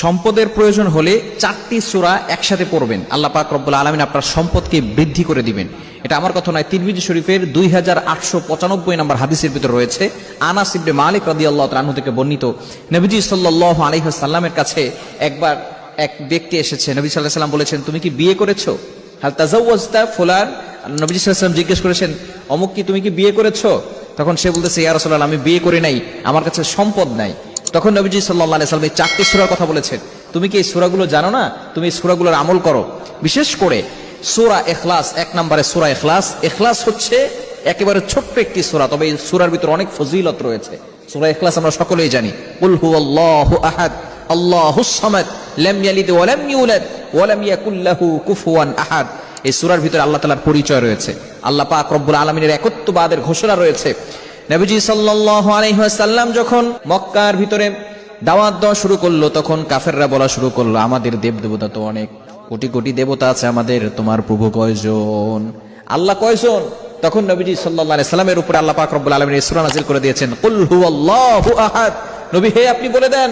সম্পদের প্রয়োজন হলে চারটি সূরা একসাথে পড়বেন। আল্লাহ পাক রব্বুল আলমিন আপনার সম্পদকে বৃদ্ধি করে দিবেন। এটা আমার কথা নয়, তিরমিজি শরীফের দুই হাজার আটশো পঁচানব্বই নম্বর হাদিসের ভিতরে রয়েছে। আনাস ইবনে মালিক রাদি আল্লাহ তালু থেকে বর্ণিত। নবীজি সাল্লাহ আলহিহাসাল্লামের কাছে একবার এক ব্যক্তি এসেছে। নবী সাল্লাহ সাল্লাম বলেছেন, তুমি কি বিয়ে করেছ? হাল তাজাউজতা ফুলান? নবী সাল্লাম জিজ্ঞেস করেছেন, অমুক কি তুমি কি বিয়ে করেছ? তখন সে বলতেছে, ইয়া রাসূলুল্লাহ, আমি বিয়ে করি নাই। আমার কাছে সম্পদ নাই। তখন নবীজি সাল্লাহ সাল্লাম এই চারটি সুরার কথা বলেছেন। তুমি কি এই সুরাগুলো জানো না? তুমি এই সুরাগুলোর আমল করো। বিশেষ করে সুরা এখলাস এক নম্বরে সুরা এখলাস এখলাস হচ্ছে একেবারে ছোট্ট একটি সুরা, তবে এই সুরার ভিতরে অনেক ফজিলত রয়েছে। সুরা এখলাস আমরা সকলেই জানি। উল হু আল্লাহু আহাদ, আল্লাহুস সামাদ, লাম ইয়ালিদ ওয়া ইউলাদ, ওয়া কুফুয়ান আহাদ। এই সুরার ভিতরে আল্লাহ তাআলার পরিচয় রয়েছে। আল্লাহ পাক রব্বুল আলামিনের একত্ববাদের ঘোষণা রয়েছে। নবীজি সাল্লাল্লাহু আলাইহি ওয়াসাল্লাম যখন মক্কার ভিতরে দাওয়াত দেওয়া শুরু করল, তখন কাফেররা বলা শুরু করল, আমাদের দেব দেবতা তো অনেক, কোটি কোটি দেবতা আছে আমাদের, তোমার প্রভু কয়জন? আল্লাহ কয়জন? তখন নবীজি আলাইহি সাল্লামের উপরে আল্লাহ পাক রব্বুল আলামিন এই সূরা নাযিল করে দিয়েছেন, কুল হুয়াল্লাহু আহাদ। নবী, হে আপনি বলে দেন।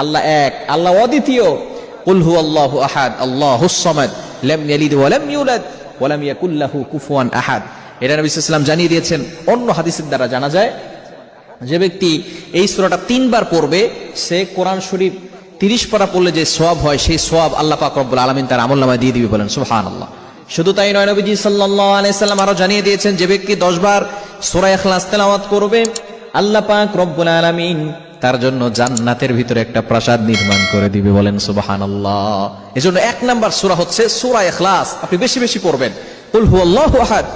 আল্লাহ এক, আল্লাহ অদ্বিতীয়, কুল হুয়াল্লাহু আহাদ, আল্লাহুস সামাদ, লাম ইয়ালিদ ওয়া ইউলাদ ইয়াকুল লাহু কুফুয়ান আহাদ। এটা নবী সাল্লাম জানিয়ে দিয়েছেন। অন্য হাদিসের দ্বারা জানা যায়, যে ব্যক্তি এই সূরাটা তিনবার পড়বে, সে কোরআন শরীফ তিরিশ পারা পড়লে যে সোয়াব হয়, সেই সোয়াব আল্লাহ পাক রব্বুল আলামিন তার আমল নামায় দিয়ে দিবে বলেন সুহান আল্লাহ শুধু তাই নয়, নবীজি সাল্লাল্লাহু আলাইহি সাল্লাম আরও জানিয়ে দিয়েছেন যে ব্যক্তি 10 বার সূরা ইখলাস তেলাওয়াত করবে, আল্লাহ পাক রব্বুল আলামিন তার জন্য জান্নাতের ভিতরে একটা প্রাসাদ নির্মাণ করে দিবে বলেন, সুবহানাল্লাহ। এজন্য এক নাম্বার সূরা হচ্ছে সূরা এখলাস আপনি বেশি বেশি পড়বেন। কুল আহাদ।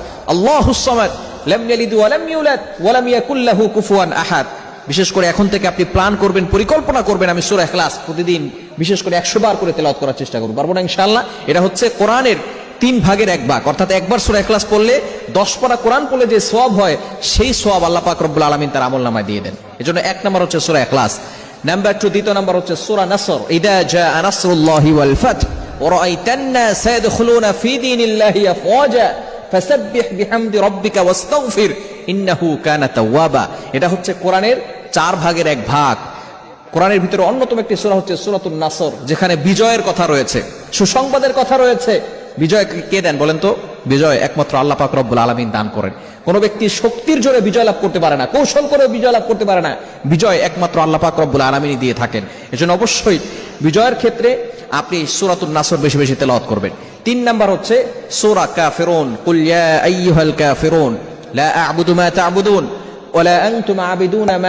বিশেষ করে এখন থেকে আপনি প্ল্যান করবেন, পরিকল্পনা করবেন, আমি সুরা ক্লাস প্রতিদিন বিশেষ করে একশো বার করে তেলাত করার চেষ্টা করব। পারব না ইনশাল্লাহ এটা হচ্ছে কোরআনের তিন ভাগের এক ভাগ। অর্থাৎ একবার সুরা ক্লাস পড়লে দশ পারা কোরআন পড়লে যে সব হয়, সেই সব আল্লাহ পাক রব্বুল আলমিন তার আমল নামায় দিয়ে দেন। এজন্য এক নম্বর হচ্ছে সুরা ক্লাস নাম্বার টু, দ্বিতীয় নাম্বার হচ্ছে সুরা নাসর। ইদা জা আনাসরুল্লাহি ওয়াল ফাতহ, ওয়া রাআইতান ফি দীনিল্লাহি আফওয়াজা। ফাসাব্বিহ বিহামদি রব্বিকা ওয়াস্তাগফির, ইন্নাহু কানা তাওয়াবা। এটা হচ্ছে কোরআনের চার ভাগের এক ভাগ। কোরআনের ভিতরে অন্যতম একটি সূরা হচ্ছে সূরাতুন নাসর, যেখানে বিজয়ের কথা রয়েছে। সুসংবাদের কথা রয়েছে। বিজয় কে দেন বলেন তো? বিজয় একমাত্র আল্লাহ পাক রব্বুল আলমিন দান করেন। কোনো ব্যক্তি শক্তির জোরে বিজয় লাভ করতে পারে না, কৌশল করে বিজয় লাভ করতে পারে না। বিজয় একমাত্র আল্লাহ পাক রব্বুল আলমিনই দিয়ে থাকেন। এজন্য অবশ্যই বিজয়ের ক্ষেত্রে আপনি সুরাতুল নাসর বেশি বেশি তেলাওয়াত করবেন। তিন নাম্বার হচ্ছে, সূরা কাফিরুন, কুল ইয়া আইয়ুহাল কাফিরুন, লা আ'বুদু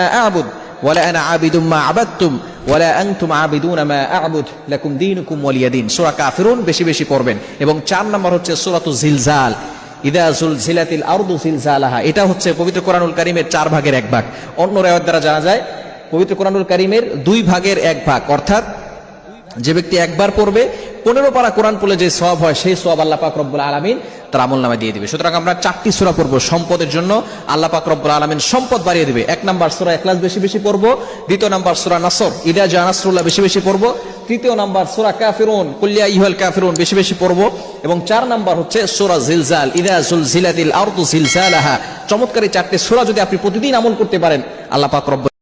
আ'বুদ বেশি বেশি পড়বেন। এবং চার নাম্বার হচ্ছে আরদু এটা হচ্ছে পবিত্র কোরআনুল কারীমের চার ভাগের এক ভাগ। অন্য রায়ত দ্বারা জানা যায়, পবিত্র কোরআনুল কারীমের দুই ভাগের এক ভাগ। অর্থাৎ, যে ব্যক্তি একবার পড়বে পনেরো পারা কোরআন পড়লে যে সব হয়, সেই সব আল্লাহ পাক রব্বুল আলমিন তার আমল নামে দিয়ে দিবে। সুতরাং আমরা চারটি সুরা পড়ব সম্পদের জন্য। আল্লাহ পাক রব্বুল আলমিন সম্পদ বাড়িয়ে দিবে। এক নাম্বার সুরা একলাস বেশি বেশি পড়ব। দ্বিতীয় নাম্বার সুরা নাসর, ইদা জা নাসরুল্লাহ বেশি বেশি পড়ব। তৃতীয় নাম্বার সুরা কাফিরুন কুল্লিয়া ইহুল কাফিরুন বেশি বেশি পড়ব। এবং চার নাম্বার হচ্ছে সুরা জিলজাল, ইদা জুল জিলাদিল আরদু জিলজালাহা। চমৎকারী চারটি সুরা যদি আপনি প্রতিদিন আমল করতে পারেন, আল্লাহ পাক রব্বুল